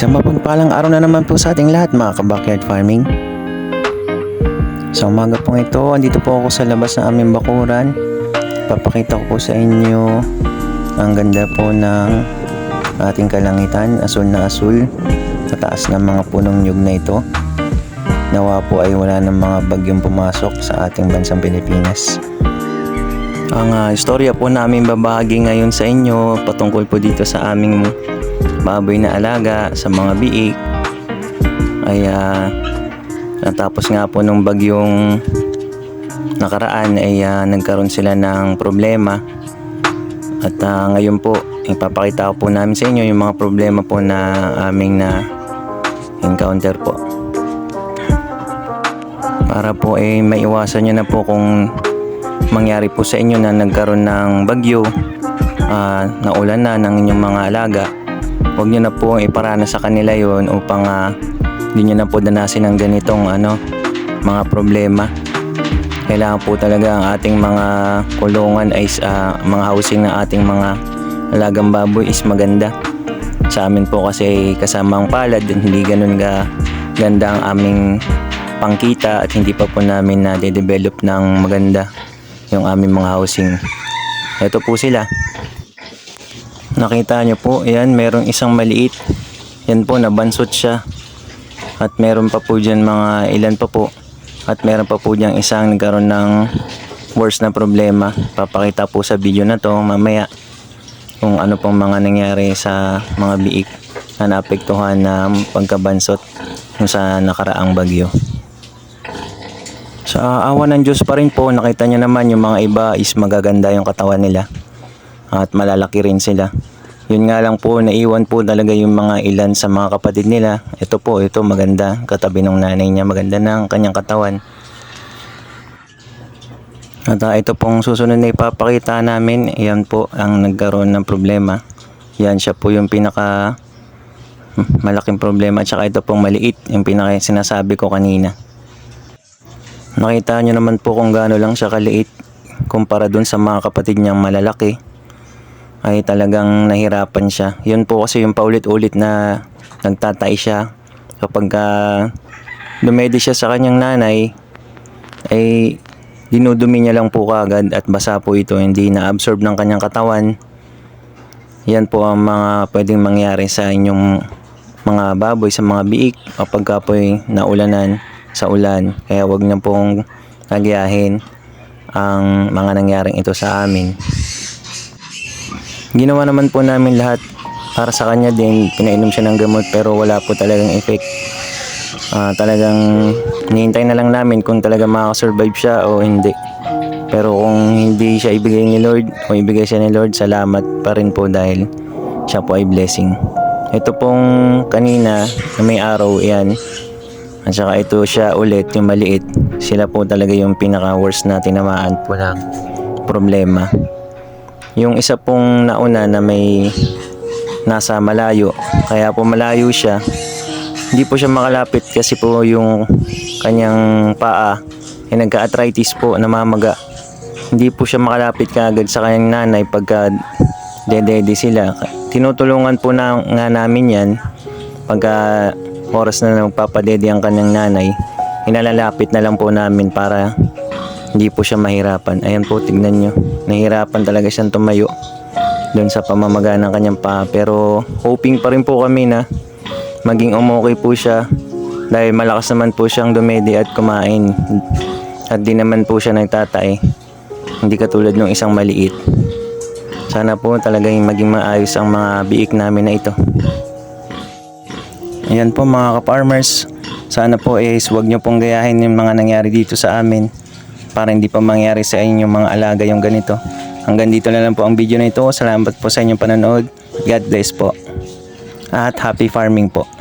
Isang mapagpalang araw na naman po sa ating lahat mga ka-backyard farming. Sa umaga pong ito, andito po ako sa labas ng aming bakuran. Papakita ko po sa inyo ang ganda po ng ating kalangitan, asul na asul, tataas ng mga punong nyug na ito. Nawa po ay wala ng mga bagyong pumasok sa ating bansang Pilipinas. Ang ah, istorya po namin babahagi ngayon sa inyo patungkol po dito sa aming baboy na alaga sa mga biik. Ay ah, natapos nga po nung bagyong nakaraan ay ah, nagkaroon sila ng problema. At ah, ngayon po ipapakita ko po namin sa inyo yung mga problema po na aming na encounter po. Para po ay maiwasan nyo na po kung mangyari po sa inyo na nagkaroon ng bagyo ah, naulan na ng inyong mga alaga huwag nyo na po iparana sa kanila yon upang ah, hindi nyo na po danasin ng ganitong ano, mga problema. Kailangan po talaga ang ating mga kulungan ay ah, mga housing ng ating mga alagang baboy is maganda. Sa amin po kasi kasama ang palad hindi ganun ga ganda ang aming pangkita at hindi pa po namin na de-develop ng maganda yung aming mga housing. Ito po sila nakita nyo po yan merong isang maliit yan po nabansot siya at meron pa po dyan mga ilan pa po at meron pa po dyan isang nagkaroon ng worse na problema papakita po sa video na to mamaya kung ano pong mga nangyari sa mga biik na naapektuhan ng pagkabansot sa nakaraang bagyo. Sa awa ng Diyos pa rin po, nakita nyo naman yung mga iba is magaganda yung katawan nila at malalaki rin sila. Yun nga lang po, naiwan po talaga yung mga ilan sa mga kapatid nila. Ito po, ito maganda, katabi ng nanay niya, maganda ng kanyang katawan. At ah, ito pong susunod na ipapakita namin, yan po ang nagkaroon ng problema. Yan siya po yung pinaka hmm, malaking problema. At saka ito pong maliit, yung pinaka sinasabi ko kanina. Nakita nyo naman po kung gaano lang siya kaliit kumpara dun sa mga kapatid niyang malalaki ay talagang nahirapan siya. Yun po kasi yung paulit-ulit na nagtatay siya. Kapag uh, dumedi siya sa kanyang nanay ay dinudumi niya lang po kagad at basa po ito. Hindi na-absorb ng kanyang katawan. Yan po ang mga pwedeng mangyari sa inyong mga baboy sa mga biik kapag ka po'y naulanan sa ulan. Kaya wag niyo pong nagyahin ang mga nangyaring ito sa amin ginawa naman po namin lahat para sa kanya din. Pinainom siya ng gamot pero wala po talagang effect. Ah, talagang hinihintay na lang namin kung talaga makakasurvive siya o hindi. Pero kung hindi siya ibigay ni Lord o ibigay siya ni Lord salamat pa rin po dahil siya po ay blessing. Ito pong kanina na may araw yan at saka ito siya ulit yung maliit. Sila po talaga yung pinaka worst na tinamaan po ng problema yung isa pong nauna na may nasa malayo kaya po malayo siya. Hindi po siya makalapit kasi po yung kanyang paa ay nagka-arthritis po namamaga. Hindi po siya makalapit kagad sa kanyang nanay pagka dedede sila. Tinutulungan po na nga namin yan pagka oras na magpapadede ang kanyang nanay. Inalalapit na lang po namin para hindi po siya mahirapan. Ayan po tignan nyo. Nahirapan talaga siyang tumayo doon sa pamamaga ng kanyang paa. Pero hoping pa rin po kami na maging umokay po siya dahil malakas naman po siyang dumedi at kumain. At di naman po siya nagtatay. Hindi katulad ng isang maliit. Sana po talagang maging maayos ang mga biik namin na ito. Ayan po mga ka-farmers. Sana po is huwag nyo pong gayahin yung mga nangyari dito sa amin para hindi pa mangyari sa inyong mga alaga yung ganito. Hanggang dito na lang po ang video na ito. Salamat po sa inyong panonood. God bless po. At happy farming po.